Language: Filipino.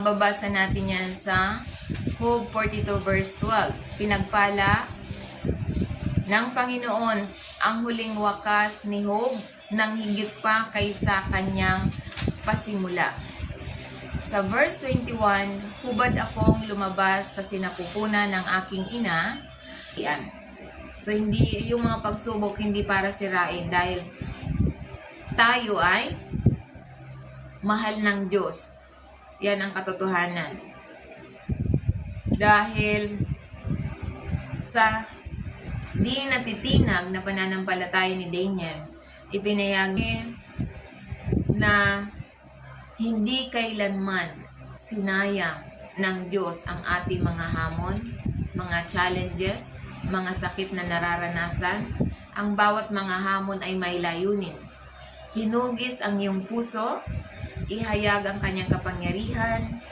Babasa natin yan sa Job 42 verse 12. Pinagpala ng Panginoon ang huling wakas ni Job nang higit pa kaysa kanyang pasimula. Sa verse 21, hubad akong lumabas sa sinapupunan ng aking ina. Yan. So, hindi, yung mga pagsubok hindi para sirain dahil tayo ay mahal ng Diyos. Yan ang katotohanan. Dahil sa di natitinag na pananampalataya ni Daniel, ipinayag na hindi kailanman sinayang ng Diyos ang ating mga hamon, mga challenges, mga sakit na nararanasan. Ang bawat mga hamon ay may layunin. Hinugis ang iyong puso, ihayag ang kanyang kapangyarihan,